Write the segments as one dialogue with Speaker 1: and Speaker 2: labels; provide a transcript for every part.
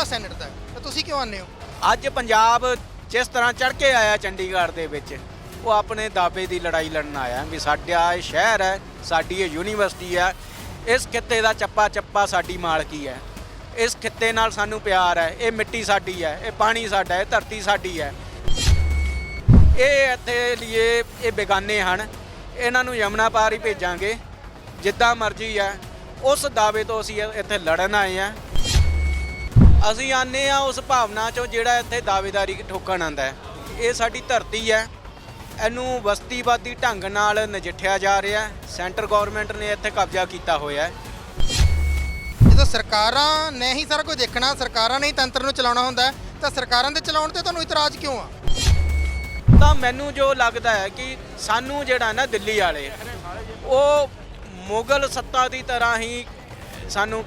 Speaker 1: ਮਸਲਾ ਸੈਨੇਟ ਦਾ? ਹੈ, ਤਾਂ ਤੁਸੀਂ ਕਿਉਂ ਆਨੇ ਹੋ?
Speaker 2: ਅੱਜ ਪੰਜਾਬ ਜਿਸ ਤਰ੍ਹਾਂ ਚੜ ਕੇ ਆਇਆ ਚੰਡੀਗੜ੍ਹ ਦੇ ਵਿੱਚ ਉਹ ਆਪਣੇ ਦਾਅਵੇ ਦੀ ਲੜਾਈ ਲੜਨ ਆਇਆ ਵੀ ਸਾਡਾ ਇਹ ਸ਼ਹਿਰ ਹੈ ਸਾਡੀ ਇਹ ਯੂਨੀਵਰਸਿਟੀ ਹੈ ਇਸ ਖਿੱਤੇ ਦਾ ਚੱਪਾ ਚੱਪਾ ਸਾਡੀ ਮਾਲਕੀ ਹੈ। ਇਸ ਖਿੱਤੇ ਨਾਲ ਸਾਨੂੰ ਪਿਆਰ ਹੈ ਇਹ ਮਿੱਟੀ ਸਾਡੀ ਹੈ ਇਹ ਪਾਣੀ ਸਾਡਾ ਹੈ ਧਰਤੀ ਸਾਡੀ ਹੈ। ਇਹ ਇੱਥੇ ਲਈ ਇਹ ਬੇਗਾਨੇ ਹਨ ਇਹਨਾਂ ਨੂੰ ਯਮਨਾ ਪਾਰ ਹੀ ਭੇਜਾਂਗੇ ਜਿੱਦਾਂ ਮਰਜ਼ੀ ਹੈ। ਉਸ ਦਾਅਵੇ ਤੋਂ ਅਸੀਂ ਇੱਥੇ ਲੜਨ ਆਏ ਆ ਅਸੀਂ ਆਨੇ ਆ ਉਸ ਭਾਵਨਾ ਚੋਂ ਜਿਹੜਾ ਇੱਥੇ ਦਾਅਵੇਦਾਰੀ ਠੋਕਣ ਆਂਦਾ ਹੈ। ਇਹ ਸਾਡੀ ਧਰਤੀ ਹੈ। ਇਹਨੂੰ ਬਸਤੀਵਾਦੀ ਢੰਗ ਨਾਲ ਨਜਿੱਠਿਆ ਜਾ ਰਿਹਾ ਹੈ। ਸੈਂਟਰ ਗਵਰਨਮੈਂਟ ਨੇ ਇੱਥੇ ਕਬਜ਼ਾ ਕੀਤਾ ਹੋਇਆ ਹੈ।
Speaker 1: ਜਦੋਂ ਸਰਕਾਰਾਂ ਨੇ ਹੀ ਸਾਰਾ ਕੁਝ ਦੇਖਣਾ ਸਰਕਾਰਾਂ ਨੇ ਹੀ ਤੰਤਰ ਨੂੰ ਚਲਾਉਣਾ ਹੁੰਦਾ ਹੈ, ਤਾਂ ਸਰਕਾਰਾਂ ਦੇ ਚਲਾਉਣ ਤੇ ਤੁਹਾਨੂੰ ਇਤਰਾਜ਼ ਕਿਉਂ ਆ?
Speaker 2: ਤਾਂ ਮੈਨੂੰ ਜੋ ਲੱਗਦਾ ਹੈ ਕਿ ਸਾਨੂੰ ਜਿਹੜਾ ਨਾ ਦਿੱਲੀ ਵਾਲੇ ਉਹ ਮੁਗਲ ਸੱਤਾ ਦੀ ਤਰ੍ਹਾਂ ਹੀ ਸਾਨੂੰ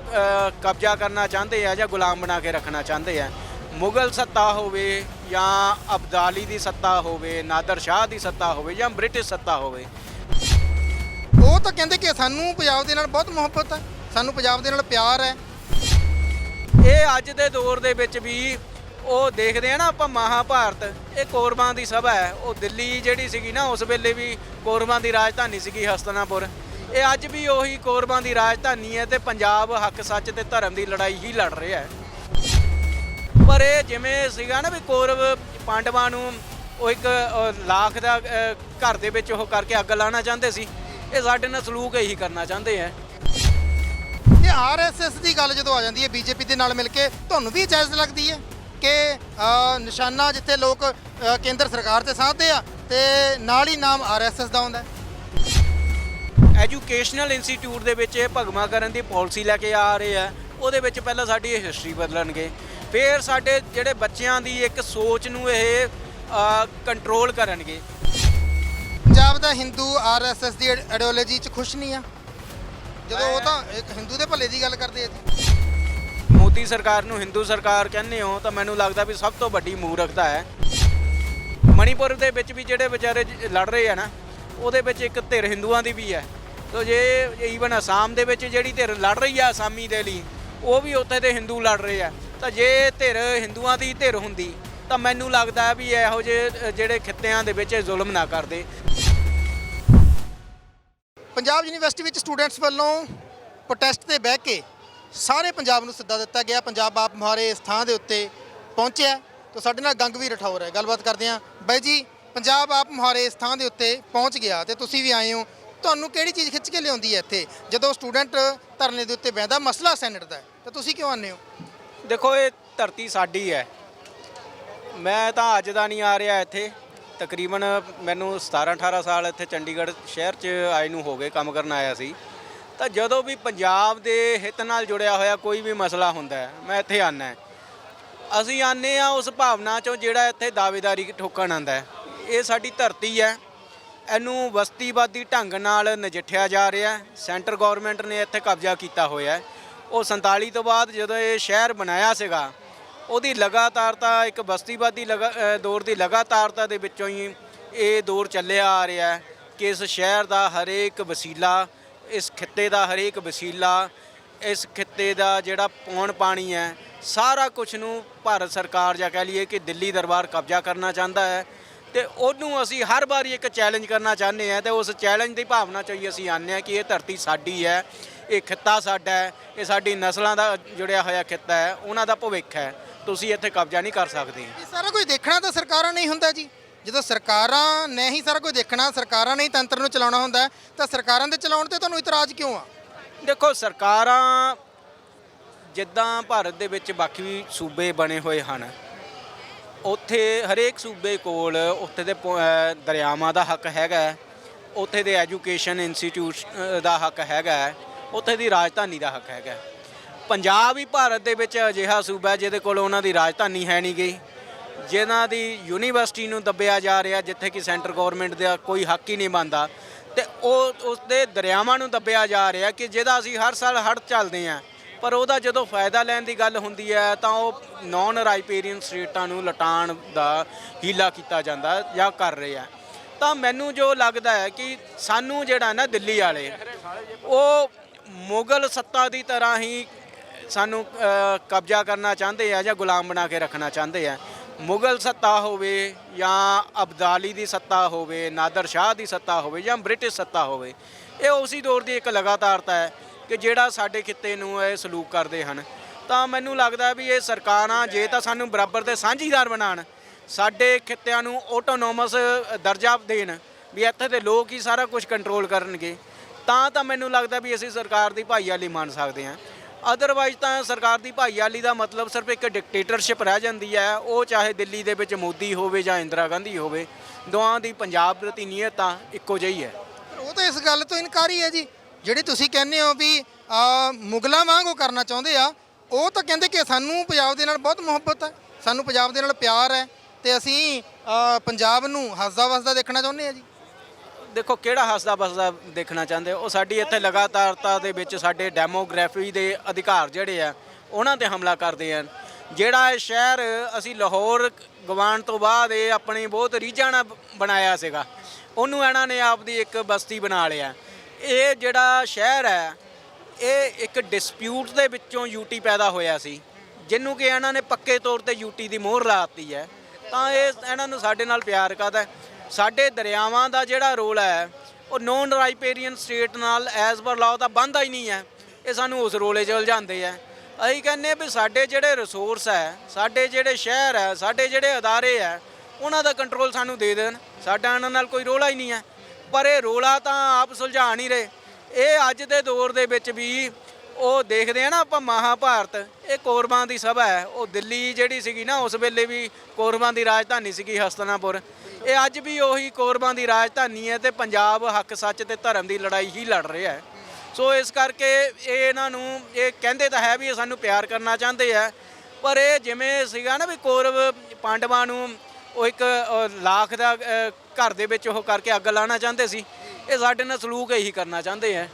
Speaker 2: ਕਬਜ਼ਾ ਕਰਨਾ ਚਾਹੁੰਦੇ ਆ ਜਾਂ ਗੁਲਾਮ ਬਣਾ ਕੇ ਰੱਖਣਾ ਚਾਹੁੰਦੇ ਆ। ਮੁਗਲ ਸੱਤਾ ਹੋਵੇ ਜਾਂ ਅਬਦਾਲੀ ਦੀ ਸੱਤਾ ਹੋਵੇ ਨਾਦਰ ਸ਼ਾਹ ਦੀ ਸੱਤਾ ਹੋਵੇ ਜਾਂ ਬ੍ਰਿਟਿਸ਼ ਸੱਤਾ ਹੋਵੇ।
Speaker 1: ਉਹ ਤਾਂ ਕਹਿੰਦੇ ਕਿ ਸਾਨੂੰ ਪੰਜਾਬ ਦੇ ਨਾਲ ਬਹੁਤ ਮੁਹੱਬਤ ਹੈ ਸਾਨੂੰ ਪੰਜਾਬ ਦੇ ਨਾਲ ਪਿਆਰ ਹੈ
Speaker 2: ਇਹ ਅੱਜ ਦੇ ਦੌਰ ਦੇ ਵਿੱਚ ਵੀ ਉਹ ਦੇਖਦੇ ਆ ਨਾ ਆਪਾਂ ਮਹਾਭਾਰਤ ਇਹ ਕੌਰਵਾਂ ਦੀ ਸਭਾ ਹੈ। ਉਹ ਦਿੱਲੀ ਜਿਹੜੀ ਸੀਗੀ ਨਾ ਉਸ ਵੇਲੇ ਵੀ ਕੌਰਵਾਂ ਦੀ ਰਾਜਧਾਨੀ ਸੀਗੀ ਹਸਤਨਾਪੁਰ। ਇਹ ਅੱਜ ਵੀ ਉਹੀ ਕੌਰਵਾਂ ਦੀ ਰਾਜਧਾਨੀ ਹੈ ਤੇ ਪੰਜਾਬ ਹੱਕ ਸੱਚ ਤੇ ਧਰਮ ਦੀ ਲੜਾਈ ਹੀ ਲੜ ਰਿਹਾ ਹੈ। ਪਰ ਇਹ ਜਿਵੇਂ ਸੀਗਾ ਨਾ ਵੀ ਕੌਰਵ ਪਾਂਡਵਾਂ ਨੂੰ ਉਹ ਇੱਕ ਲਾਖ ਦਾ ਘਰ ਦੇ ਵਿੱਚ ਉਹ ਕਰਕੇ ਅੱਗ ਲਾਉਣਾ ਚਾਹੁੰਦੇ ਸੀ, ਇਹ ਸਾਡੇ ਨਾਲ ਸਲੂਕ ਇਹੀ ਕਰਨਾ ਚਾਹੁੰਦੇ ਆ
Speaker 1: ਤੇ ਆਰਐਸਐਸ ਦੀ ਗੱਲ ਜਦੋਂ ਆ ਜਾਂਦੀ ਹੈ ਬੀਜੇਪੀ ਦੇ ਨਾਲ ਮਿਲ ਕੇ, ਤੁਹਾਨੂੰ ਵੀ ਜਾਇਜ਼ ਲੱਗਦੀ ਹੈ ਕਿ ਨਿਸ਼ਾਨਾ ਜਿੱਥੇ ਲੋਕ ਕੇਂਦਰ ਸਰਕਾਰ ਤੇ ਸਾਧਦੇ ਆ ਤੇ ਨਾਲ ਹੀ ਨਾਮ ਆਰਐਸਐਸ ਦਾ ਹੁੰਦਾ
Speaker 2: ਐਜੂਕੇਸ਼ਨਲ ਇੰਸਟੀਚਿਊਟ ਦੇ ਵਿੱਚ ਇਹ ਭਗਵਾ ਕਰਨ ਦੀ ਪਾਲਿਸੀ ਲੈ ਕੇ ਆ ਰਹੇ ਆ। ਉਹਦੇ ਵਿੱਚ ਪਹਿਲਾਂ ਸਾਡੀ ਇਹ ਹਿਸਟਰੀ ਬਦਲਣਗੇ। ਫਿਰ ਸਾਡੇ ਜਿਹੜੇ ਬੱਚਿਆਂ ਦੀ ਇੱਕ ਸੋਚ ਨੂੰ ਇਹ ਕੰਟਰੋਲ ਕਰਨਗੇ।
Speaker 1: ਪੰਜਾਬ ਦਾ ਹਿੰਦੂ ਆਰਐਸਐਸ ਦੀ ਆਈਡੀਓਲੋਜੀ 'ਚ ਖੁਸ਼ ਨਹੀਂ ਆ। ਜਦੋਂ ਉਹ ਤਾਂ ਇੱਕ ਹਿੰਦੂ ਦੇ ਭਲੇ ਦੀ ਗੱਲ ਕਰਦੇ ਆ ਜੀ।
Speaker 2: ਮੋਦੀ ਸਰਕਾਰ ਨੂੰ ਹਿੰਦੂ ਸਰਕਾਰ ਕਹਿੰਦੇ ਹੋ ਤਾਂ ਮੈਨੂੰ ਲੱਗਦਾ ਵੀ ਸਭ ਤੋਂ ਵੱਡੀ ਮੂਰਖਤਾ ਹੈ। ਮਣੀਪੁਰ ਦੇ ਵਿੱਚ ਵੀ ਜਿਹੜੇ ਵਿਚਾਰੇ ਲੜ ਰਹੇ ਆ ਨਾ ਉਹਦੇ ਵਿੱਚ ਇੱਕ ਧਿਰ ਹਿੰਦੂਆਂ ਦੀ ਵੀ ਹੈ। ਤੋ ਜੇ ਈਵਨ ਅਸਾਮ ਦੇ ਵਿੱਚ ਜਿਹੜੀ ਧਿਰ ਲੜ ਰਹੀ ਆ ਅਸਾਮੀ ਦੇ ਲਈ, ਉਹ ਵੀ ਉੱਥੇ ਦੇ ਹਿੰਦੂ ਲੜ ਰਹੇ ਆ। ਤਾਂ ਜੇ ਧਿਰ ਹਿੰਦੂਆਂ ਦੀ ਧਿਰ ਹੁੰਦੀ, ਤਾਂ ਮੈਨੂੰ ਲੱਗਦਾ ਵੀ ਇਹੋ ਜਿਹੇ ਜਿਹੜੇ ਖਿੱਤਿਆਂ ਦੇ ਵਿੱਚ ਜ਼ੁਲਮ ਨਾ ਕਰਦੇ।
Speaker 1: ਪੰਜਾਬ ਯੂਨੀਵਰਸਿਟੀ ਵਿੱਚ ਸਟੂਡੈਂਟਸ ਵੱਲੋਂ ਪ੍ਰੋਟੈਸਟ ਤੇ ਬਹਿ ਕੇ ਸਾਰੇ ਪੰਜਾਬ ਨੂੰ ਸੱਦਾ ਦਿੱਤਾ ਗਿਆ। ਪੰਜਾਬ ਆਪ ਮੁਹਾਰੇ ਇਸ ਥਾਂ ਦੇ ਉੱਤੇ ਪਹੁੰਚਿਆ ਤਾਂ ਸਾਡੇ ਨਾਲ ਗੰਗਵੀਰ ਰਠੌਰ ਹੈ। ਗੱਲਬਾਤ ਕਰਦੇ ਹਾਂ। ਬਾਈ ਜੀ, ਪੰਜਾਬ ਆਪ ਮੁਹਾਰੇ ਇਸ ਥਾਂ ਦੇ ਉੱਤੇ ਪਹੁੰਚ ਗਿਆ ਤੇ ਤੁਸੀਂ ਵੀ ਆਏ ਹੋ। ਤੁਹਾਨੂੰ ਕਿਹੜੀ ਚੀਜ਼ ਖਿੱਚ ਕੇ ਲਿਆਉਂਦੀ ਹੈ ਇੱਥੇ? ਜਦੋਂ ਸਟੂਡੈਂਟ ਧਰਨੇ ਦੇ ਉੱਤੇ ਬਹਿੰਦਾ ਮਸਲਾ ਸੈਨੇਟ ਦਾ ਹੈ, ਤਾਂ ਤੁਸੀਂ ਕਿਉਂ ਆਉਂਦੇ ਹੋ?
Speaker 2: ਦੇਖੋ ਇਹ ਧਰਤੀ ਸਾਡੀ ਹੈ। ਮੈਂ ਤਾਂ ਅੱਜ ਦਾ ਨਹੀਂ ਆ ਰਿਹਾ ਇੱਥੇ। ਤਕਰੀਬਨ ਮੈਨੂੰ 17 18 ਸਾਲ ਇੱਥੇ ਚੰਡੀਗੜ੍ਹ ਸ਼ਹਿਰ 'ਚ ਆਏ ਨੂੰ ਹੋ ਗਏ ਕੰਮ ਕਰਨ ਆਇਆ ਸੀ। ਤਾਂ ਜਦੋਂ ਵੀ ਪੰਜਾਬ ਦੇ ਹਿੱਤ ਨਾਲ ਜੁੜਿਆ ਹੋਇਆ ਕੋਈ ਵੀ ਮਸਲਾ ਹੁੰਦਾ ਹੈ ਮੈਂ ਇੱਥੇ ਆਨਾ ਹੈ। ਅਸੀਂ ਆਨੇ ਆ ਉਸ ਭਾਵਨਾ ਚੋਂ ਜਿਹੜਾ ਇੱਥੇ ਦਾਅਵੇਦਾਰੀ ਠੋਕਣ ਆਂਦਾ ਹੈ। ਇਹ ਸਾਡੀ ਧਰਤੀ ਹੈ। ਇਹਨੂੰ ਬਸਤੀਵਾਦੀ ਢੰਗ ਨਾਲ ਨਜਿੱਠਿਆ ਜਾ ਰਿਹਾ ਹੈ। ਸੈਂਟਰ ਗਵਰਨਮੈਂਟ ਨੇ ਇੱਥੇ ਕਬਜ਼ਾ ਕੀਤਾ ਹੋਇਆ ਹੈ। ਉਹ 47 ਤੋਂ ਬਾਅਦ ਜਦੋਂ ਇਹ ਸ਼ਹਿਰ ਬਣਾਇਆ ਸੀਗਾ, ਉਹਦੀ ਲਗਾਤਾਰਤਾ ਇੱਕ ਬਸਤੀਵਾਦੀ ਲਗਾ- ਦੌਰ ਦੀ ਲਗਾਤਾਰਤਾ ਦੇ ਵਿੱਚੋਂ ਹੀ ਇਹ ਦੌਰ ਚੱਲਿਆ ਆ ਰਿਹਾ ਹੈ ਕਿ ਇਸ ਸ਼ਹਿਰ ਦਾ ਹਰੇਕ ਵਸੀਲਾ, ਇਸ ਖਿੱਤੇ ਦਾ ਹਰੇਕ ਵਸੀਲਾ, ਇਸ ਖਿੱਤੇ ਦਾ ਜਿਹੜਾ ਪੌਣ ਪਾਣੀ ਹੈ, ਸਾਰਾ ਕੁਝ ਨੂੰ ਭਾਰਤ ਸਰਕਾਰ ਜਾਂ ਕਹਿ ਲਈਏ ਕਿ ਦਿੱਲੀ ਦਰਬਾਰ ਕਬਜ਼ਾ ਕਰਨਾ ਚਾਹੁੰਦਾ ਹੈ। ਤੇ ਉਹਨੂੰ ਅਸੀਂ ਹਰ ਵਾਰੀ ਇੱਕ ਚੈਲੰਜ ਕਰਨਾ ਚਾਹੁੰਦੇ ਹਾਂ ਤੇ ਉਸ ਚੈਲੰਜ ਦੀ ਭਾਵਨਾ ਚ ਹੀ ਅਸੀਂ ਆਉਂਦੇ ਹਾਂ ਕਿ ਇਹ ਧਰਤੀ ਸਾਡੀ ਹੈ ਇਹ ਖਿੱਤਾ ਸਾਡਾ ਹੈ ਇਹ ਸਾਡੀ ਨਸਲਾਂ ਦਾ ਜੁੜਿਆ ਹੋਇਆ ਖਿੱਤਾ ਹੈ ਉਹਨਾਂ ਦਾ ਭਵਿੱਖ ਹੈ। ਤੁਸੀਂ ਇੱਥੇ ਕਬਜ਼ਾ ਨਹੀਂ ਕਰ ਸਕਦੇ।
Speaker 1: ਇਹ ਸਾਰਾ ਕੁਝ ਦੇਖਣਾ ਤਾਂ ਸਰਕਾਰਾਂ ਨਹੀਂ ਹੁੰਦਾ ਜੀ। ਜਦੋਂ ਸਰਕਾਰਾਂ ਨੇ ਹੀ ਸਾਰਾ ਕੁਝ ਦੇਖਣਾ ਸਰਕਾਰਾਂ ਨੇ ਹੀ ਤੰਤਰ ਨੂੰ ਚਲਾਉਣਾ ਹੁੰਦਾ ਤਾਂ ਸਰਕਾਰਾਂ ਦੇ ਚਲਾਉਣ ਤੇ ਤੁਹਾਨੂੰ ਇਤਰਾਜ਼ ਕਿਉਂ ਆ?
Speaker 2: ਦੇਖੋ ਸਰਕਾਰਾਂ ਜਿੱਦਾਂ ਭਾਰਤ ਦੇ ਵਿੱਚ ਬਾਕੀ ਸੂਬੇ ਬਣੇ ਹੋਏ ਹਨ ਉੱਥੇ ਹਰੇਕ ਸੂਬੇ ਕੋਲ ਉੱਥੇ ਦੇ ਪੋ ਅਹ ਦਰਿਆਵਾਂ ਦਾ ਹੱਕ ਹੈਗਾ ਹੈ, ਉੱਥੇ ਦੇ ਐਜੂਕੇਸ਼ਨ ਇੰਸਟੀਚਿਊਟ ਦਾ ਹੱਕ ਹੈਗਾ ਹੈ, ਉੱਥੇ ਦੀ ਰਾਜਧਾਨੀ ਦਾ ਹੱਕ ਹੈਗਾ ਹੈ। ਪੰਜਾਬ ਹੀ ਭਾਰਤ ਦੇ ਵਿੱਚ ਅਜਿਹਾ ਸੂਬਾ ਹੈ ਜਿਹਦੇ ਕੋਲ ਉਹਨਾਂ ਦੀ ਰਾਜਧਾਨੀ ਹੈ ਨਹੀਂ ਗਈ। ਜਿਨ੍ਹਾਂ ਦੀ ਯੂਨੀਵਰਸਿਟੀ ਨੂੰ ਦੱਬਿਆ ਜਾ ਰਿਹਾ ਜਿੱਥੇ ਕਿ ਸੈਂਟਰ ਗਵਰਨਮੈਂਟ ਦਾ ਕੋਈ ਹੱਕ ਹੀ ਨਹੀਂ ਬਣਦਾ। ਤੇ ਉਹ ਉਸ ਦੇ ਦਰਿਆਵਾਂ ਨੂੰ ਦੱਬਿਆ ਜਾ ਰਿਹਾ ਕਿ ਜਿਹਦਾ ਅਸੀਂ ਹਰ ਸਾਲ ਹੜ੍ਹ ਚੱਲਦੇ ਹਾਂ। ਪਰ ਉਹਦਾ ਜਦੋਂ ਫਾਇਦਾ ਲੈਣ ਦੀ ਗੱਲ ਹੁੰਦੀ ਹੈ, ਤਾਂ ਉਹ ਨਾਨ ਰਾਈਪੇਰੀਅਨ ਸਟੇਟਾਂ ਨੂੰ ਲਟਾਉਣ ਦਾ ਹੀਲਾ ਕੀਤਾ ਜਾਂਦਾ ਜਾਂ ਕਰ ਰਹੇ ਆ ਤਾਂ ਮੈਨੂੰ ਜੋ ਲੱਗਦਾ ਹੈ ਕਿ ਸਾਨੂੰ ਜਿਹੜਾ ਨਾ ਦਿੱਲੀ ਵਾਲੇ, ਉਹ ਮੁਗਲ ਸੱਤਾ ਦੀ ਤਰ੍ਹਾਂ ਹੀ ਸਾਨੂੰ ਕਬਜ਼ਾ ਕਰਨਾ ਚਾਹੁੰਦੇ ਆ ਜਾਂ ਗੁਲਾਮ ਬਣਾ ਕੇ ਰੱਖਣਾ ਚਾਹੁੰਦੇ ਆ। ਮੁਗਲ ਸੱਤਾ ਹੋਵੇ ਜਾਂ ਅਬਦਾਲੀ ਦੀ ਸੱਤਾ ਹੋਵੇ, ਨਾਦਰ ਸ਼ਾਹ ਦੀ ਸੱਤਾ ਹੋਵੇ ਜਾਂ ਬ੍ਰਿਟਿਸ਼ ਸੱਤਾ ਹੋਵੇ, ਇਹ ਉਸੇ ਦੌਰ ਦੀ ਇੱਕ ਲਗਾਤਾਰਤਾ ਹੈ। ਕਿ ਜਿਹੜਾ ਸਾਡੇ ਖਿੱਤੇ ਨੂੰ ਇਹ ਸਲੂਕ ਕਰਦੇ ਹਨ, ਤਾਂ ਮੈਨੂੰ ਲੱਗਦਾ ਵੀ ਇਹ ਸਰਕਾਰਾਂ ਜੇ ਤਾਂ ਸਾਨੂੰ ਬਰਾਬਰ ਦੇ ਸਾਂਝੀਦਾਰ ਬਣਾਉਣ, ਸਾਡੇ ਖਿੱਤਿਆਂ ਨੂੰ ਆਟੋਨੋਮਸ ਦਰਜਾ ਦੇਣ, ਵੀ ਇੱਥੇ ਦੇ ਲੋਕ ਹੀ ਸਾਰਾ ਕੁਝ ਕੰਟਰੋਲ ਕਰਨਗੇ, ਤਾਂ ਤਾਂ ਮੈਨੂੰ ਲੱਗਦਾ ਵੀ ਅਸੀਂ ਸਰਕਾਰ ਦੀ ਭਾਈਵਾਲੀ ਮੰਨ ਸਕਦੇ ਹਾਂ। ਅਦਰਵਾਈਜ਼ ਤਾਂ ਸਰਕਾਰ ਦੀ ਭਾਈਵਾਲੀ ਦਾ ਮਤਲਬ ਸਿਰਫ ਇੱਕ ਡਿਕਟੇਟਰਸ਼ਿਪ ਰਹਿ ਜਾਂਦੀ ਹੈ, ਉਹ ਚਾਹੇ ਦਿੱਲੀ ਦੇ ਵਿੱਚ ਮੋਦੀ ਹੋਵੇ ਜਾਂ ਇੰਦਰਾ ਗਾਂਧੀ ਹੋਵੇ ਦੋਹਾਂ ਦੀ ਪੰਜਾਬ ਪ੍ਰਤੀ ਨੀਅਤ ਤਾਂ ਇੱਕੋ ਜਿਹੀ ਹੈ।
Speaker 1: ਉਹ ਤਾਂ ਇਸ ਗੱਲ ਤੋਂ ਇਨਕਾਰੀ ਹੈ ਜੀ। ਜਿਹੜੇ ਤੁਸੀਂ ਕਹਿੰਦੇ ਹੋ ਵੀ ਮੁਗਲਾਂ ਵਾਂਗ ਉਹ ਕਰਨਾ ਚਾਹੁੰਦੇ ਆ, ਉਹ ਤਾਂ ਕਹਿੰਦੇ ਕਿ ਸਾਨੂੰ ਪੰਜਾਬ ਦੇ ਨਾਲ ਬਹੁਤ ਮੁਹੱਬਤ ਹੈ, ਸਾਨੂੰ ਪੰਜਾਬ ਦੇ ਨਾਲ ਪਿਆਰ ਹੈ, ਤੇ ਅਸੀਂ ਪੰਜਾਬ ਨੂੰ ਹੱਸਦਾ ਵਸਦਾ ਦੇਖਣਾ ਚਾਹੁੰਦੇ ਆ ਜੀ।
Speaker 2: ਦੇਖੋ, ਕਿਹੜਾ ਹੱਸਦਾ ਬਸਦਾ ਦੇਖਣਾ ਚਾਹੁੰਦੇ? ਹੋ? ਉਹ ਸਾਡੀ ਇੱਥੇ ਲਗਾਤਾਰਤਾ ਦੇ ਵਿੱਚ ਸਾਡੇ ਡੈਮੋਗ੍ਰਾਫੀ ਦੇ ਅਧਿਕਾਰ ਜਿਹੜੇ ਆ, ਉਹਨਾਂ ਤੇ ਹਮਲਾ ਕਰਦੇ ਆ। ਜਿਹੜਾ ਇਹ ਸ਼ਹਿਰ ਅਸੀਂ ਲਾਹੌਰ ਗਵਾਣ ਤੋਂ ਬਾਅਦ ਇਹ ਆਪਣੀ ਬਹੁਤ ਰੀਝਾਂ ਨਾਲ ਬਣਾਇਆ ਸੀਗਾ, ਉਹਨੂੰ ਇਹਨਾਂ ਨੇ ਆਪਦੀ ਇੱਕ ਬਸਤੀ ਬਣਾ ਲਿਆ। ਇਹ ਜਿਹੜਾ ਸ਼ਹਿਰ ਹੈ, ਇਹ ਇੱਕ ਡਿਸਪਿਊਟ ਦੇ ਵਿੱਚੋਂ ਯੂਟੀ ਪੈਦਾ ਹੋਇਆ ਸੀ। ਜਿਹਨੂੰ ਕਿ ਇਹਨਾਂ ਨੇ ਪੱਕੇ ਤੌਰ ਤੇ ਯੂਟੀ ਦੀ ਮੋਹਰ ਲਾਤੀ ਹੈ। ਤਾਂ ਇਹ ਇਹਨਾਂ ਨੂੰ ਸਾਡੇ ਨਾਲ ਪਿਆਰ ਕਰਦਾ ਸਾਡੇ ਦਰਿਆਵਾਂ ਦਾ ਜਿਹੜਾ ਰੋਲ ਹੈ, ਉਹ ਨੋਨ ਰਾਈਪੇਰੀਅਨ ਸਟੇਟ ਨਾਲ ਐਜ਼ ਪਰ ਲਾਅ ਤਾਂ ਬੰਦਾ ਹੀ ਨਹੀਂ ਹੈ। ਇਹ ਸਾਨੂੰ ਉਸ ਰੋਲੇ 'ਚ ਉਲਝਾਉਂਦੇ ਆ ਅਸੀਂ ਕਹਿੰਦੇ ਵੀ ਸਾਡੇ ਜਿਹੜੇ ਰਿਸੋਰਸ ਹੈ, ਸਾਡੇ ਜਿਹੜੇ ਸ਼ਹਿਰ ਹੈ, ਸਾਡੇ ਜਿਹੜੇ ਅਦਾਰੇ ਹੈ, ਉਹਨਾਂ ਦਾ ਕੰਟਰੋਲ ਸਾਨੂੰ ਦੇ ਦੇਣ। ਸਾਡਾ ਇਹਨਾਂ ਨਾਲ ਕੋਈ ਰੋਲਾ ਹੀ ਨਹੀਂ ਹੈ। ਪਰ ਇਹ ਰੋਲਾ ਤਾਂ ਆਪ ਸੁਲਝਾ ਨਹੀਂ ਰਹੇ। ਇਹ ਅੱਜ ਦੇ ਦੌਰ ਦੇ ਵਿੱਚ ਵੀ ਉਹ ਦੇਖਦੇ ਆ ਨਾ ਆਪਾਂ ਮਹਾਭਾਰਤ, ਇਹ ਕੌਰਵਾਂ ਦੀ ਸਭਾ ਹੈ। ਉਹ ਦਿੱਲੀ ਜਿਹੜੀ ਸੀਗੀ ਨਾ, ਉਸ ਵੇਲੇ ਵੀ ਕੌਰਵਾਂ ਦੀ ਰਾਜਧਾਨੀ ਸੀਗੀ ਹਸਤਨਾਪੁਰ। ਇਹ ਅੱਜ ਵੀ ਉਹੀ ਕੌਰਵਾਂ ਦੀ ਰਾਜਧਾਨੀ ਹੈ ਤੇ ਪੰਜਾਬ ਹੱਕ, ਸੱਚ ਤੇ ਧਰਮ ਦੀ ਲੜਾਈ ਹੀ ਲੜ ਰਿਹਾ ਹੈ। ਸੋ ਇਸ ਕਰਕੇ ਇਹ ਇਹਨਾਂ ਨੂੰ, ਇਹ ਕਹਿੰਦੇ ਤਾਂ ਹੈ ਵੀ ਇਹ ਸਾਨੂੰ ਪਿਆਰ ਕਰਨਾ ਚਾਹੁੰਦੇ ਆ। ਪਰ ਇਹ ਜਿਵੇਂ ਸੀਗਾ ਨਾ ਵੀ ਕੌਰਵ, ਪਾਂਡਵਾਂ ਨੂੰ ਉਹ ਇੱਕ ਲਾਖ ਦਾ ਘਰ ਦੇ ਵਿੱਚ ਉਹ ਕਰਕੇ ਅੱਗ ਲਾਣਾ ਚਾਹੁੰਦੇ ਸੀ। ਇਹ ਸਾਡੇ ਨਾਲ ਸਲੂਕ ਇਹੀ ਕਰਨਾ ਚਾਹੁੰਦੇ ਆ।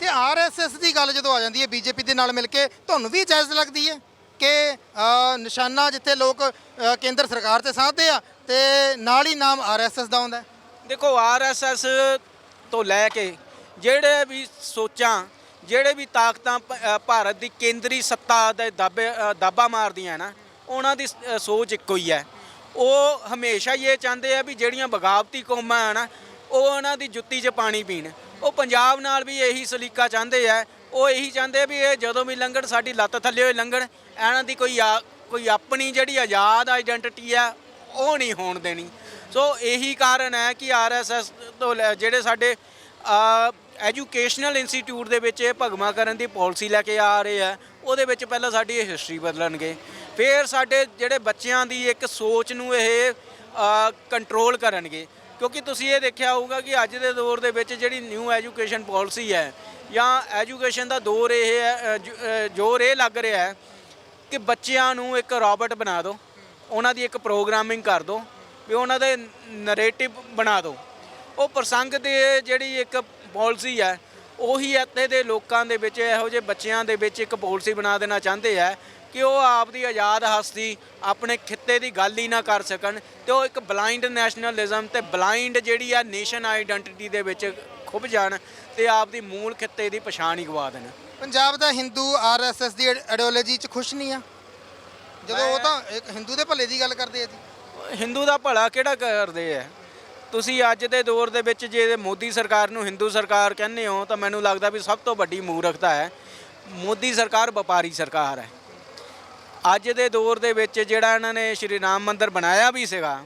Speaker 1: ਤੇ ਆਰਐਸਐਸ ਦੀ ਗੱਲ ਜਦੋਂ ਆ ਜਾਂਦੀ ਹੈ ਬੀਜੇਪੀ ਦੇ ਨਾਲ ਮਿਲ ਕੇ ਤੁਹਾਨੂੰ ਵੀ ਜਾਇਜ਼ ਲੱਗਦੀ ਹੈ ਕਿ ਨਿਸ਼ਾਨਾ ਜਿੱਥੇ ਲੋਕ ਕੇਂਦਰ ਸਰਕਾਰ ਤੇ ਸਾਧਦੇ ਆ ਤੇ ਨਾਲ ਹੀ ਨਾਮ ਆਰਐਸਐਸ ਦਾ ਆਉਂਦਾ
Speaker 2: ਦੇਖੋ ਆਰਐਸਐਸ ਤੋਂ ਲੈ ਕੇ ਜਿਹੜੇ ਵੀ ਸੋਚਾਂ ਜਿਹੜੇ ਵੀ ਤਾਕਤਾਂ ਭਾਰਤ ਦੀ ਕੇਂਦਰੀ ਸੱਤਾ ਦੇ ਦਾਬੇ ਮਾਰਦੀਆਂ ਨਾ ਉਹਨਾਂ ਦੀ ਸੋਚ ਇੱਕੋ ਹੀ ਹੈ। ਉਹ ਹਮੇਸ਼ਾ ਹੀ ਇਹ ਚਾਹੁੰਦੇ ਆ ਵੀ ਜਿਹੜੀਆਂ ਬਗਾਵਤੀ ਕੌਮਾਂ ਆ ਨਾ, ਉਹ ਉਹਨਾਂ ਦੀ ਜੁੱਤੀ 'ਚ ਪਾਣੀ ਪੀਣ। ਉਹ ਪੰਜਾਬ ਨਾਲ ਵੀ ਇਹੀ ਸਲੀਕਾ ਚਾਹੁੰਦੇ ਆ, ਉਹ ਇਹੀ ਚਾਹੁੰਦੇ ਵੀ ਇਹ ਜਦੋਂ ਵੀ ਲੰਘਣ ਸਾਡੀ ਲੱਤ ਥੱਲੇ ਹੋਏ ਲੰਘਣ ਇਹਨਾਂ ਦੀ ਕੋਈ ਆ- ਕੋਈ ਆਪਣੀ ਜਿਹੜੀ ਆਜ਼ਾਦ ਆਈਡੈਂਟੀਟੀ ਆ, ਉਹ ਨਹੀਂ ਹੋਣ ਦੇਣੀ। ਸੋ ਇਹੀ ਕਾਰਨ ਹੈ ਕਿ ਆਰਐਸਐਸ ਤੋਂ ਲੈ- ਜਿਹੜੇ ਸਾਡੇ ਐਜੂਕੇਸ਼ਨਲ ਇੰਸਟੀਚਿਊਟ ਦੇ ਵਿੱਚ ਇਹ ਭਗਮਾ ਕਰਨ ਦੀ ਪਾਲਿਸੀ ਲੈ ਕੇ ਆ ਰਹੇ ਆ, ਉਹਦੇ ਵਿੱਚ ਪਹਿਲਾਂ ਸਾਡੀ ਇਹ ਹਿਸਟਰੀ ਬਦਲਣਗੇ। ਫਿਰ ਸਾਡੇ ਜਿਹੜੇ ਬੱਚਿਆਂ ਦੀ ਇੱਕ ਸੋਚ ਨੂੰ ਇਹ ਕੰਟਰੋਲ ਕਰਨਗੇ। ਕਿਉਂਕਿ ਤੁਸੀਂ ਇਹ ਦੇਖਿਆ ਹੋਊਗਾ ਕਿ ਅੱਜ ਦੇ ਦੌਰ ਦੇ ਵਿੱਚ ਜਿਹੜੀ ਨਿਊ ਐਜੂਕੇਸ਼ਨ ਪਾਲਿਸੀ ਹੈ ਜਾਂ ਐਜੂਕੇਸ਼ਨ ਦਾ ਦੌਰ ਇਹ ਹੈ ਜ਼ੋਰ ਇਹ ਲੱਗ ਰਿਹਾ ਹੈ ਕਿ ਬੱਚਿਆਂ ਨੂੰ ਇੱਕ ਰੋਬਟ ਬਣਾ ਦਿਓ, ਉਹਨਾਂ ਦੀ ਇੱਕ ਪ੍ਰੋਗਰਾਮਿੰਗ ਕਰ ਦਿਓ, ਵੀ ਉਹਨਾਂ ਦੇ ਨਰੇਟਿਵ ਬਣਾ ਦਿਓ। ਉਹ ਪ੍ਰਸੰਗ ਦੀ ਜਿਹੜੀ ਇੱਕ ਪਾਲਿਸੀ ਹੈ, ਉਹੀ ਇੱਥੇ ਦੇ ਲੋਕਾਂ ਦੇ ਵਿੱਚ ਇਹੋ ਜਿਹੇ ਬੱਚਿਆਂ ਦੇ ਵਿੱਚ ਇੱਕ ਪਾਲਿਸੀ ਬਣਾ ਦੇਣਾ ਚਾਹੁੰਦੇ ਆ ਕਿ ਉਹ ਆਪਦੀ ਆਜ਼ਾਦ ਹਸਤੀ ਆਪਣੇ ਖਿੱਤੇ ਦੀ ਗੱਲ ਹੀ ਨਾ ਕਰ ਸਕਣ ਤੇ ਉਹ ਇੱਕ ਬਲਾਈਂਡ ਨੈਸ਼ਨਲਿਜ਼ਮ ਤੇ ਬਲਾਈਂਡ ਜਿਹੜੀ ਆ ਨੇਸ਼ਨ ਆਈਡੈਂਟੀਟੀ ਦੇ ਵਿੱਚ ਖੁੱਭ ਜਾਣ ਤੇ ਆਪਦੀ ਮੂਲ ਖਿੱਤੇ ਦੀ ਪਛਾਣ ਹੀ ਗਵਾ ਦੇਣ।
Speaker 1: ਪੰਜਾਬ ਦਾ ਹਿੰਦੂ ਆਰਐਸਐਸ ਦੀ ਆਈਡੀਓਲੋਜੀ 'ਚ ਖੁਸ਼ ਨਹੀਂ ਆ? ਜਦੋਂ ਉਹ ਤਾਂ ਇੱਕ ਹਿੰਦੂ ਦੇ ਭਲੇ ਦੀ ਗੱਲ ਕਰਦੇ ਆ ਜੀ।
Speaker 2: ਹਿੰਦੂ ਦਾ ਭਲਾ ਕਿਹੜਾ ਕਰਦੇ ਆ? ਤੁਸੀਂ ਅੱਜ ਦੇ ਦੌਰ ਦੇ ਵਿੱਚ ਜੇ ਮੋਦੀ ਸਰਕਾਰ ਨੂੰ ਹਿੰਦੂ ਸਰਕਾਰ ਕਹਿੰਦੇ ਹੋ ਤਾਂ ਮੈਨੂੰ ਲੱਗਦਾ ਵੀ ਸਭ ਤੋਂ ਵੱਡੀ ਮੂਰਖਤਾ ਹੈ। ਮੋਦੀ ਸਰਕਾਰ ਵਪਾਰੀ ਸਰਕਾਰ ਹੈ। ਅੱਜ ਦੇ ਦੌਰ ਦੇ ਵਿੱਚ ਜਿਹੜਾ ਇਹਨਾਂ ਨੇ ਸ਼੍ਰੀ ਰਾਮ ਮੰਦਿਰ ਬਣਾਇਆ ਵੀ ਸੀਗਾ,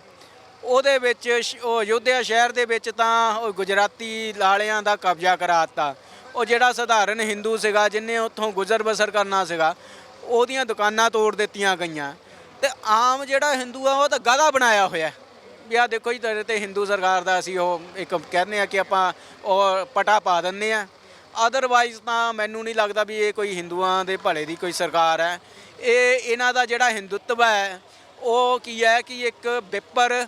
Speaker 2: ਉਹਦੇ ਵਿੱਚ ਸ਼- ਉਹ ਅਯੁੱਧਿਆ ਸ਼ਹਿਰ ਦੇ ਵਿੱਚ ਤਾਂ ਉਹ ਗੁਜਰਾਤੀ ਲਾਲਿਆਂ ਦਾ ਕਬਜ਼ਾ ਕਰਾ ਦਿੱਤਾ। ਉਹ ਜਿਹੜਾ ਸਧਾਰਨ ਹਿੰਦੂ ਸੀਗਾ, ਜਿਨੇ ਉੱਥੋਂ ਗੁਜ਼ਰ ਬਸਰ ਕਰਨਾ ਸੀਗਾ, ਉਹਦੀਆਂ ਦੁਕਾਨਾਂ ਤੋੜ ਦਿੱਤੀਆਂ ਗਈਆਂ। ਤੇ ਆਮ ਜਿਹੜਾ ਹਿੰਦੂ ਆ, ਉਹ ਤਾਂ ਗਧਾ ਬਣਾਇਆ ਹੋਇਆ। ਵੀ ਆ ਦੇਖੋ ਜੀ, ਤੇਰੇ ਤੇ ਹਿੰਦੂ ਸਰਕਾਰ ਦਾ ਅਸੀਂ ਉਹ ਇੱਕ ਕਹਿੰਦੇ ਆ ਕਿ ਆਪਾਂ ਉਹ ਪਟਾ ਪਾ ਦਿੰਦੇ ਆ। ਅਦਰਵਾਈਜ਼ ਤਾਂ ਮੈਨੂੰ ਨਹੀਂ ਲੱਗਦਾ ਵੀ ਇਹ ਕੋਈ ਹਿੰਦੂਆਂ ਦੇ ਭਲੇ ਦੀ ਕੋਈ ਸਰਕਾਰ ਹੈ। ਇਹ ਇਹਨਾਂ ਦਾ ਜਿਹੜਾ ਹਿੰਦੂਤਵ ਹੈ, ਉਹ ਕੀ ਹੈ ਕਿ ਇੱਕ ਵਿਪਰ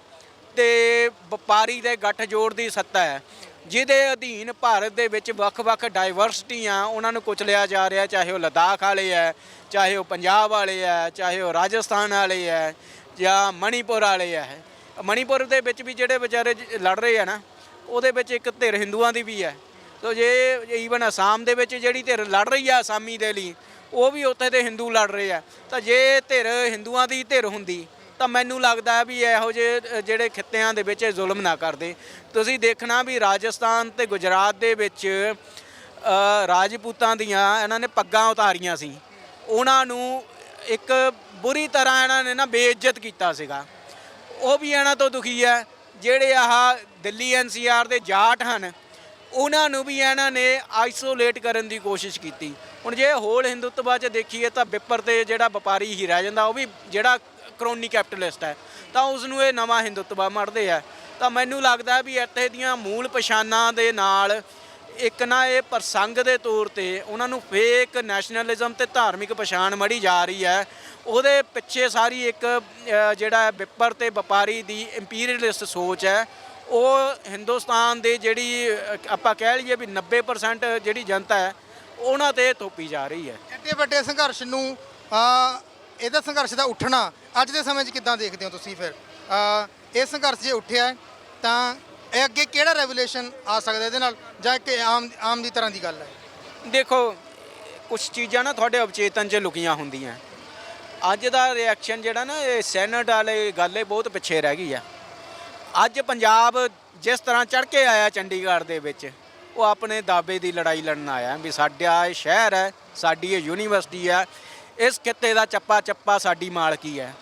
Speaker 2: ਤੇ ਵਪਾਰੀ ਦੇ ਗੱਠਜੋੜ ਦੀ ਸੱਤਾ ਹੈ। ਜਿਹਦੇ ਅਧੀਨ ਭਾਰਤ ਦੇ ਵਿੱਚ ਵੱਖ-ਵੱਖ ਡਾਈਵਰਸਿਟੀਆਂ ਉਹਨਾਂ ਨੂੰ ਕੁਚਲਿਆ ਜਾ ਰਿਹਾ, ਚਾਹੇ ਉਹ ਲਦਾਖ ਵਾਲੇ ਹੈ, ਚਾਹੇ ਉਹ ਪੰਜਾਬ ਵਾਲੇ ਹੈ, ਚਾਹੇ ਉਹ ਰਾਜਸਥਾਨ ਵਾਲੇ ਹੈ ਜਾਂ ਮਣੀਪੁਰ ਵਾਲੇ ਹੈ। ਮਣੀਪੁਰ ਦੇ ਵਿੱਚ ਵੀ ਜਿਹੜੇ ਵਿਚਾਰੇ ਜ- ਲੜ ਰਹੇ ਆ ਨਾ, ਉਹਦੇ ਵਿੱਚ ਇੱਕ ਧਿਰ ਹਿੰਦੂਆਂ ਦੀ ਵੀ ਹੈ। ਸੋ ਜੇ ਈਵਨ ਅਸਾਮ ਦੇ ਵਿੱਚ ਜਿਹੜੀ ਧਿਰ ਲੜ ਰਹੀ ਆ ਅਸਾਮੀ ਦੇ ਲਈ ਉਹ ਵੀ ਉੱਥੇ ਦੇ ਹਿੰਦੂ ਲੜ ਰਹੇ ਆ। ਤਾਂ ਜੇ ਧਿਰ ਹਿੰਦੂਆਂ ਦੀ ਧਿਰ ਹੁੰਦੀ, ਤਾਂ ਮੈਨੂੰ ਲੱਗਦਾ ਵੀ ਇਹੋ ਜਿਹੇ ਜਿਹੜੇ ਖਿੱਤਿਆਂ ਦੇ ਵਿੱਚ ਇਹ ਜ਼ੁਲਮ ਨਾ ਕਰਦੇ। ਤੁਸੀਂ ਦੇਖਣਾ ਵੀ ਰਾਜਸਥਾਨ ਤੇ ਗੁਜਰਾਤ ਦੇ ਵਿੱਚ ਰਾਜਪੂਤਾਂ ਦੀਆਂ ਇਹਨਾਂ ਨੇ ਪੱਗਾਂ ਉਤਾਰੀਆਂ ਸੀ। ਉਹਨਾਂ ਨੂੰ ਇੱਕ ਬੁਰੀ ਤਰ੍ਹਾਂ ਇਹਨਾਂ ਨੇ ਨਾ ਬੇਇੱਜ਼ਤ ਕੀਤਾ ਸੀਗਾ। ਉਹ ਵੀ ਇਹਨਾਂ ਤੋਂ ਦੁਖੀ ਹੈ। ਜਿਹੜੇ ਆਹ ਦਿੱਲੀ ਐਨਸੀਆਰ ਦੇ ਜਾਟ ਹਨ ਉਹਨਾਂ ਨੂੰ ਵੀ ਇਹਨਾਂ ਨੇ ਆਈਸੋਲੇਟ ਕਰਨ ਦੀ ਕੋਸ਼ਿਸ਼ ਕੀਤੀ। ਹੁਣ ਜੇ ਹੋਲ ਹਿੰਦੁੱਤਵਾ 'ਚ ਦੇਖੀਏ ਤਾਂ ਵਿਪਰ ਤੇ ਜਿਹੜਾ ਵਪਾਰੀ ਹੀ ਰਹਿ ਜਾਂਦਾ, ਉਹ ਵੀ ਜਿਹੜਾ ਕਰੋਨੀ ਕੈਪੀਟਲਿਸਟ ਹੈ, ਤਾਂ ਉਸ ਨੂੰ ਇਹ ਨਵਾਂ ਹਿੰਦੁੱਤਵਾ ਮੜਦੇ ਆ ਤਾਂ ਮੈਨੂੰ ਲੱਗਦਾ ਵੀ ਇੱਥੇ ਦੀਆਂ ਮੂਲ ਪਛਾਣਾਂ ਦੇ ਨਾਲ ਇੱਕ ਨਾ ਇਹ ਪ੍ਰਸੰਗ ਦੇ ਤੌਰ ਤੇ ਉਹਨਾਂ ਨੂੰ ਫੇਕ ਨੈਸ਼ਨਲਿਜ਼ਮ ਤੇ ਧਾਰਮਿਕ ਪਛਾਣ ਮੜੀ ਜਾ ਰਹੀ ਹੈ। ਉਹਦੇ ਪਿੱਛੇ ਸਾਰੀ ਇੱਕ ਜਿਹੜਾ ਵਿਪਰ ਤੇ ਵਪਾਰੀ ਦੀ ਇੰਪੀਰੀਅਲਿਸਟ ਸੋਚ ਹੈ ਉਹ ਹਿੰਦੁਸਤਾਨ ਦੇ ਜਿਹੜੀ ਆਪਾਂ ਕਹਿ ਲਈਏ ਵੀ 90% ਜਿਹੜੀ ਜਨਤਾ ਹੈ ਉਹਨਾਂ ਤੇ ਥੋਪੀ ਜਾ ਰਹੀ ਹੈ।
Speaker 1: ਐਡੇ ਵੱਡੇ ਸੰਘਰਸ਼ ਨੂੰ ਆ ਇਹਦਾ ਸੰਘਰਸ਼ ਦਾ ਉੱਠਣਾ ਅੱਜ ਦੇ ਸਮੇਂ 'ਚ ਕਿੱਦਾਂ ਦੇਖਦੇ ਹੋ ਤੁਸੀਂ ਫਿਰ? ਆ ਇਹ ਸੰਘਰਸ਼ ਜੇ ਉੱਠਿਆ ਤਾਂ ਇਹ ਅੱਗੇ ਕਿਹੜਾ ਰੈਵੋਲੂਸ਼ਨ ਆ ਸਕਦਾ ਇਹਦੇ ਨਾਲ? ਜਾਂ ਇੱਕ ਆਮ ਆਮ ਦੀ ਤਰ੍ਹਾਂ ਦੀ ਗੱਲ ਹੈ?
Speaker 2: ਦੇਖੋ ਕੁਝ ਚੀਜ਼ਾਂ ਨਾ ਤੁਹਾਡੇ ਅਵਚੇਤਨ 'ਚ ਲੁਕੀਆਂ ਹੁੰਦੀਆਂ। ਅੱਜ ਦਾ ਰਿਐਕਸ਼ਨ ਜਿਹੜਾ ਨਾ ਇਹ ਸੈਨੇਟ ਵਾਲੇ ਗੱਲ ਬਹੁਤ ਪਿੱਛੇ ਰਹਿ ਗਈ ਆ ਅੱਜ ਪੰਜਾਬ ਜਿਸ ਤਰ੍ਹਾਂ ਚੜ ਕੇ ਆਇਆ ਚੰਡੀਗੜ੍ਹ ਦੇ ਵਿੱਚ, ਉਹ ਆਪਣੇ ਦਾਅਵੇ ਦੀ ਲੜਾਈ ਲੜਨ ਆਇਆ ਵੀ ਸਾਡਾ ਇਹ ਸ਼ਹਿਰ ਹੈ, ਸਾਡੀ ਇਹ ਯੂਨੀਵਰਸਿਟੀ ਹੈ, ਇਸ ਖਿੱਤੇ ਦਾ ਚੱਪਾ ਚੱਪਾ ਸਾਡੀ ਮਾਲਕੀ ਹੈ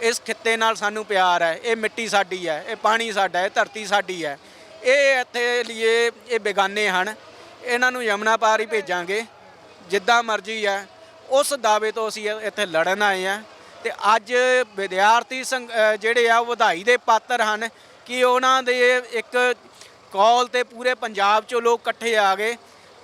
Speaker 2: ਇਸ ਖਿੱਤੇ ਨਾਲ ਸਾਨੂੰ ਪਿਆਰ ਹੈ, ਇਹ ਮਿੱਟੀ ਸਾਡੀ ਹੈ, ਇਹ ਪਾਣੀ ਸਾਡਾ ਹੈ ਧਰਤੀ ਸਾਡੀ ਹੈ। ਇਹ ਇੱਥੇ ਲਈ ਇਹ ਬੇਗਾਨੇ ਹਨ, ਇਹਨਾਂ ਨੂੰ ਯਮਨਾ ਪਾਰ ਹੀ ਭੇਜਾਂਗੇ, ਜਿੱਦਾਂ ਮਰਜ਼ੀ ਹੈ। ਉਸ ਦਾਅਵੇ ਤੋਂ ਅਸੀਂ ਇੱਥੇ ਲੜਨ ਆਏ ਆ ਤੇ ਅੱਜ ਵਿਦਿਆਰਥੀ ਸੰਘ- ਜਿਹੜੇ ਆ ਉਹ ਵਧਾਈ ਦੇ ਪਾਤਰ ਹਨ ਕਿ ਉਹਨਾਂ ਦੇ ਇੱਕ ਕਾਲ ਤੇ ਪੂਰੇ ਪੰਜਾਬ ਚੋਂ ਲੋਕ ਇਕੱਠੇ ਆ ਗਏ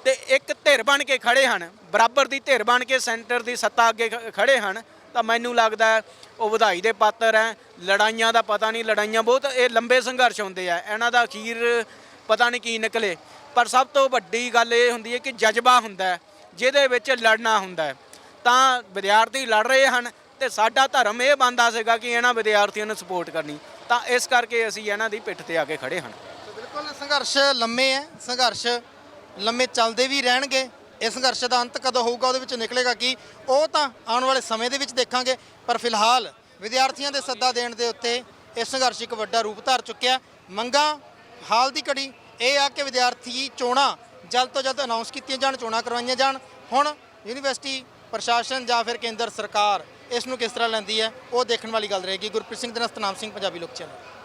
Speaker 2: ਤੇ ਇੱਕ ਧਿਰ ਬਣ ਕੇ ਖੜੇ ਹਨ, ਬਰਾਬਰ ਦੀ ਧਿਰ ਬਣ ਕੇ ਸੈਂਟਰ ਦੀ ਸੱਤਾ ਅੱਗੇ ਖ- ਖੜੇ ਹਨ, ਤਾਂ ਮੈਨੂੰ ਲੱਗਦਾ ਉਹ ਵਧਾਈ ਦੇ ਪਾਤਰ ਹੈ, ਲੜਾਈਆਂ ਦਾ ਪਤਾ ਨਹੀਂ, ਲੜਾਈਆਂ ਬਹੁਤ, ਇਹ ਲੰਬੇ ਸੰਘਰਸ਼ ਹੁੰਦੇ ਆ, ਇਹਨਾਂ ਦਾ ਅਖੀਰ ਪਤਾ ਨਹੀਂ ਕੀ ਨਿਕਲੇ, ਪਰ ਸਭ ਤੋਂ ਵੱਡੀ ਗੱਲ ਇਹ ਹੁੰਦੀ ਹੈ ਕਿ ਜਜ਼ਬਾ ਹੁੰਦਾ ਜਿਹਦੇ ਵਿੱਚ ਲੜਨਾ ਹੁੰਦਾ ਤਾਂ ਵਿਦਿਆਰਥੀ ਲੜ ਰਹੇ ਹਨ ਤੇ ਸਾਡਾ ਧਰਮ ਇਹ ਬੰਦਾ ਸੀਗਾ ਕਿ ਇਹਨਾਂ ਵਿਦਿਆਰਥੀਆਂ ਨੂੰ ਸਪੋਰਟ ਕਰਨੀ ਤਾਂ ਇਸ ਕਰਕੇ ਅਸੀਂ ਇਹਨਾਂ ਦੀ ਪਿੱਠ ਤੇ ਆ ਕੇ ਖੜੇ ਹਨ
Speaker 1: ਬਿਲਕੁਲ ਸੰਘਰਸ਼ ਲੰਮੇ ਹੈ, ਸੰਘਰਸ਼ ਲੰਮੇ ਚੱਲਦੇ ਵੀ ਰਹਿਣਗੇ। ਇਹ ਸੰਘਰਸ਼ ਦਾ ਅੰਤ ਕਦੋਂ ਹੋਊਗਾ, ਉਹਦੇ ਵਿੱਚ ਨਿਕਲੇਗਾ ਕੀ? ਉਹ ਤਾਂ ਆਉਣ ਵਾਲੇ ਸਮੇਂ ਦੇ ਵਿੱਚ ਦੇਖਾਂਗੇ। ਪਰ ਫਿਲਹਾਲ ਵਿਦਿਆਰਥੀਆਂ ਦੇ ਸੱਦਾ ਦੇਣ ਦੇ ਉੱਤੇ ਇਹ ਸੰਘਰਸ਼ ਇੱਕ ਵੱਡਾ ਰੂਪ ਧਾਰ ਚੁੱਕਿਆ ਮੰਗਾਂ ਹਾਲ ਦੀ ਘੜੀ ਇਹ ਆ ਕਿ ਵਿਦਿਆਰਥੀ ਚੋਣਾਂ ਜਲਦ ਤੋਂ ਜਲਦ ਅਨਾਉਂਸ ਕੀਤੀਆਂ ਜਾਣ, ਚੋਣਾਂ ਕਰਵਾਈਆਂ ਜਾਣ। ਹੁਣ ਯੂਨੀਵਰਸਿਟੀ, ਪ੍ਰਸ਼ਾਸਨ ਜਾਂ ਫਿਰ ਕੇਂਦਰ ਸਰਕਾਰ ਇਸ ਨੂੰ ਕਿਸ ਤਰ੍ਹਾਂ ਲੈਂਦੀ ਹੈ, ਉਹ ਦੇਖਣ ਵਾਲੀ ਗੱਲ ਰਹੇਗੀ। ਗੁਰਪ੍ਰੀਤ ਸਿੰਘ ਦੇ ਨਾਲ ਸਤਨਾਮ ਸਿੰਘ, ਪੰਜਾਬੀ ਲੋਕ ਚੈਨਲ।